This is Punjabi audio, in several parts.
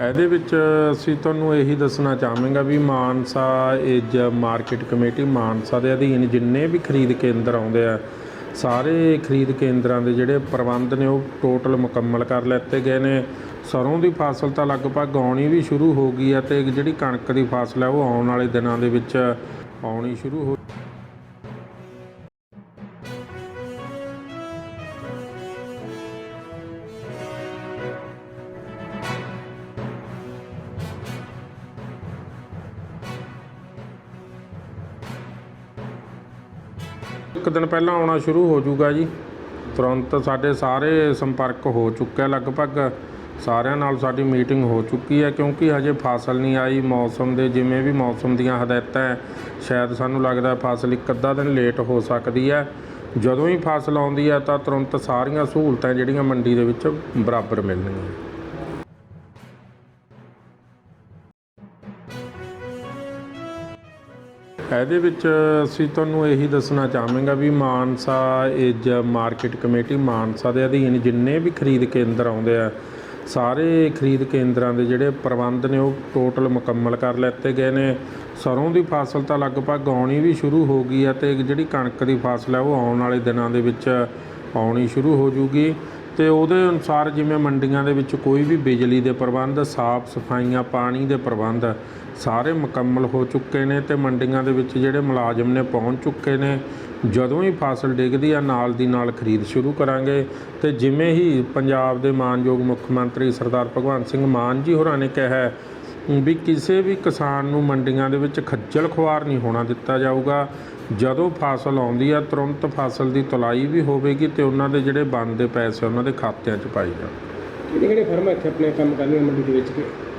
ਇਹਦੇ ਵਿੱਚ ਅਸੀਂ ਤੁਹਾਨੂੰ ਇਹੀ ਦੱਸਣਾ ਚਾਹਾਂਗਾ ਵੀ Mansa is market committee Mansa ਦੇ ਅਧੀਨ ਜਿੰਨੇ ਵੀ ਖਰੀਦ ਕੇਂਦਰ ਆਉਂਦੇ ਆ, ਸਾਰੇ ਖਰੀਦ ਕੇਂਦਰਾਂ ਦੇ ਜਿਹੜੇ ਪ੍ਰਬੰਧ ਨੇ ਉਹ ਟੋਟਲ ਮੁਕੰਮਲ ਕਰ ਲੈਤੇ ਗਏ ਨੇ। ਸਰੋਂ ਦੀ ਫਸਲ ਤਾਂ ਲਗਭਗ ਆਉਣੀ ਵੀ ਸ਼ੁਰੂ ਹੋ ਗਈ ਹੈ ਤੇ ਜਿਹੜੀ ਕਣਕ ਦੀ ਫਸਲ ਹੈ ਉਹ ਆਉਣ ਵਾਲੇ ਦਿਨਾਂ ਦੇ ਵਿੱਚ ਆਉਣੀ ਸ਼ੁਰੂ ਹੋ ਇੱਕ ਦਿਨ ਪਹਿਲਾਂ ਆਉਣਾ ਸ਼ੁਰੂ ਹੋ ਜਾਊਗਾ ਜੀ। ਤੁਰੰਤ ਸਾਡੇ ਸਾਰੇ ਸੰਪਰਕ ਹੋ ਚੁੱਕਿਆ ਲਗਭਗ ਸਾਰਿਆਂ ਨਾਲ ਸਾਡੀ ਮੀਟਿੰਗ ਹੋ ਚੁੱਕੀ ਹੈ, ਕਿਉਂਕਿ ਹਜੇ ਫਸਲ ਨਹੀਂ ਆਈ, ਮੌਸਮ ਦੇ ਜਿਵੇਂ ਵੀ ਮੌਸਮ ਦੀਆਂ ਹਦਾਇਤਾਂ ਹੈ, ਸ਼ਾਇਦ ਸਾਨੂੰ ਲੱਗਦਾ ਫਸਲ ਇੱਕ ਅੱਧਾ ਦਿਨ ਲੇਟ ਹੋ ਸਕਦੀ ਹੈ। ਜਦੋਂ ਹੀ ਫਸਲ ਆਉਂਦੀ ਹੈ ਤਾਂ ਤੁਰੰਤ ਸਾਰੀਆਂ ਸਹੂਲਤਾਂ ਜਿਹੜੀਆਂ ਮੰਡੀ ਦੇ ਵਿੱਚ ਬਰਾਬਰ ਮਿਲਣਗੀਆਂ। ਇਹਦੇ ਵਿੱਚ ਅਸੀਂ ਤੁਹਾਨੂੰ ਇਹੀ ਦੱਸਣਾ ਚਾਹਾਂਗਾ ਵੀ Mansa is market committee Mansa ਦੇ ਅਧੀਨ ਜਿੰਨੇ ਵੀ ਖਰੀਦ ਕੇਂਦਰ ਆਉਂਦੇ ਆ, ਸਾਰੇ ਖਰੀਦ ਕੇਂਦਰਾਂ ਦੇ ਜਿਹੜੇ ਪ੍ਰਬੰਧ ਨੇ ਉਹ ਟੋਟਲ ਮੁਕੰਮਲ ਕਰ ਲਿੱਤੇ ਗਏ ਨੇ। ਸਰੋਂ ਦੀ ਫਸਲ ਤਾਂ ਲਗਭਗ ਆਉਣੀ ਵੀ ਸ਼ੁਰੂ ਹੋ ਗਈ ਹੈ ਤੇ ਜਿਹੜੀ ਕਣਕ ਦੀ ਫਸਲ ਹੈ ਉਹ ਆਉਣ ਵਾਲੇ ਦਿਨਾਂ ਦੇ ਵਿੱਚ ਆਉਣੀ ਸ਼ੁਰੂ ਹੋ ਜੂਗੀ। ਤੇ ਉਹਦੇ ਅਨੁਸਾਰ ਜਿਵੇਂ ਮੰਡੀਆਂ ਦੇ ਵਿੱਚ ਕੋਈ ਵੀ ਬਿਜਲੀ ਦੇ ਪ੍ਰਬੰਧ, ਸਾਫ਼ ਸਫਾਈਆਂ, ਪਾਣੀ ਦੇ ਪ੍ਰਬੰਧ ਸਾਰੇ ਮੁਕੰਮਲ ਹੋ ਚੁੱਕੇ ਨੇ ਤੇ ਮੰਡੀਆਂ ਦੇ ਵਿੱਚ ਜਿਹੜੇ ਮੁਲਾਜ਼ਮ ਨੇ ਪਹੁੰਚ ਚੁੱਕੇ ਨੇ, ਜਦੋਂ ਹੀ ਫਸਲ ਡਿੱਗਦੀ ਆ, ਨਾਲ ਦੀ ਨਾਲ ਖਰੀਦ ਸ਼ੁਰੂ ਕਰਾਂਗੇ। ਤੇ ਜਿਵੇਂ ਹੀ ਪੰਜਾਬ ਦੇ ਮਾਨਯੋਗ ਮੁੱਖ ਮੰਤਰੀ ਸਰਦਾਰ ਭਗਵੰਤ ਸਿੰਘ ਮਾਨ ਜੀ ਹੋਰਾਂ ਨੇ ਕਿਹਾ ਵੀ ਕਿਸੇ ਵੀ ਕਿਸਾਨ ਨੂੰ ਮੰਡੀਆਂ ਦੇ ਵਿੱਚ ਖੱਜਲ ਖੁਆਰ ਨਹੀਂ ਹੋਣਾ ਦਿੱਤਾ ਜਾਊਗਾ। ਜਦੋਂ ਫਸਲ ਆਉਂਦੀ ਆ, ਤੁਰੰਤ ਫਸਲ ਦੀ ਤੁਲਾਈ ਵੀ ਹੋਵੇਗੀ ਤੇ ਉਹਨਾਂ ਦੇ ਜਿਹੜੇ ਬਣਦੇ ਪੈਸੇ ਉਹਨਾਂ ਦੇ ਖਾਤਿਆਂ 'ਚ ਪਾਈ ਜਾਣ। ਕਿਹੜੇ ਕਿਹੜੇ ਫਰਮਾਂ ਇੱਥੇ ਆਪਣੇ ਕੰਮ ਕਰਨੀਆਂ ਮੰਡੀ ਦੇ ਵਿੱਚ?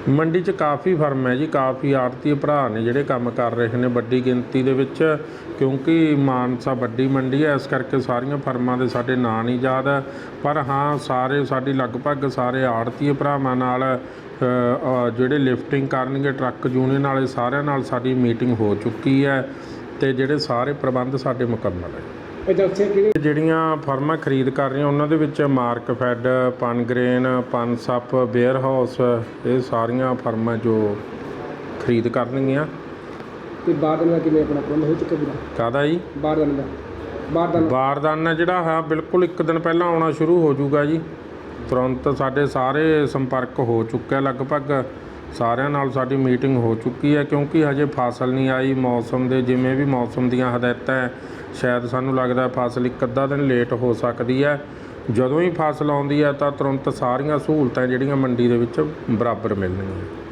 ਮੰਡੀ 'ਚ ਕਾਫੀ ਫਰਮ ਹੈ ਜੀ, ਕਾਫੀ ਆੜਤੀ ਭਰਾ ਨੇ ਜਿਹੜੇ ਕੰਮ ਕਰ ਰਹੇ ਨੇ ਵੱਡੀ ਗਿਣਤੀ ਦੇ ਵਿੱਚ, ਕਿਉਂਕਿ ਮਾਨਸਾ ਵੱਡੀ ਮੰਡੀ ਹੈ, ਇਸ ਕਰਕੇ ਸਾਰੀਆਂ ਫਰਮਾਂ ਦੇ ਸਾਡੇ ਨਾਂ ਨਹੀਂ ਯਾਦ ਹੈ ਪਰ ਹਾਂ, ਸਾਰੇ ਸਾਡੀ ਲਗਭਗ ਸਾਰੇ ਆੜਤੀ ਭਰਾਵਾਂ ਨਾਲ ਜਿਹੜੇ ਲਿਫਟਿੰਗ ਕਰਨਗੇ ਟਰੱਕ ਯੂਨੀਅਨ ਵਾਲੇ, ਸਾਰਿਆਂ ਨਾਲ ਸਾਡੀ ਮੀਟਿੰਗ ਹੋ ਚੁੱਕੀ ਹੈ ਤੇ ਜਿਹੜੇ ਸਾਰੇ ਪ੍ਰਬੰਧ ਸਾਡੇ ਮੁਕੰਮਲ ਹੈ। ਕਿਹੜੇ ਜਿਹੜੀਆਂ ਫਰਮਾਂ ਖਰੀਦ ਕਰ ਰਹੀਆਂ ਉਹਨਾਂ ਦੇ ਵਿੱਚ Markfed Pungrain Punsup warehouse ਇਹ ਸਾਰੀਆਂ ਫਰਮਾਂ ਜੋ ਖਰੀਦ ਕਰਨਗੀਆਂ। ਤੇ ਬਾਰਦਾਨਾ ਕਿਵੇਂ ਆਪਣਾ ਪ੍ਰਬੰਧ ਹੋ ਚੁੱਕਾ ਪੂਰਾ? ਕਾਹਦਾ ਜੀ? ਬਾਰਦਾਨਾ। ਦਾ ਬਾਰਦਾਨਾ। ਬਾਰਦਾਨਾ ਜਿਹੜਾ ਹੈ ਬਿਲਕੁਲ ਇੱਕ ਦਿਨ ਪਹਿਲਾਂ ਆਉਣਾ ਸ਼ੁਰੂ ਹੋ ਜਾਊਗਾ ਜੀ। ਤੁਰੰਤ ਸਾਡੇ ਸਾਰੇ ਸੰਪਰਕ ਹੋ ਚੁੱਕਿਆ ਲਗਭਗ ਸਾਰਿਆਂ ਨਾਲ ਸਾਡੀ ਮੀਟਿੰਗ ਹੋ ਚੁੱਕੀ ਹੈ ਕਿਉਂਕਿ ਹਜੇ ਫਸਲ ਨਹੀਂ ਆਈ ਮੌਸਮ ਦੇ ਜਿਵੇਂ ਵੀ ਮੌਸਮ ਦੀਆਂ ਹਦਾਇਤਾਂ ਹੈ ਸ਼ਾਇਦ ਸਾਨੂੰ ਲੱਗਦਾ ਫਸਲ ਇੱਕ ਅੱਧਾ ਦਿਨ ਲੇਟ ਹੋ ਸਕਦੀ ਹੈ। ਜਦੋਂ ਹੀ ਫਸਲ ਆਉਂਦੀ ਹੈ ਤਾਂ ਤੁਰੰਤ ਸਾਰੀਆਂ ਸਹੂਲਤਾਂ ਜਿਹੜੀਆਂ ਮੰਡੀ ਦੇ ਵਿੱਚ ਬਰਾਬਰ ਮਿਲਣਗੀਆਂ।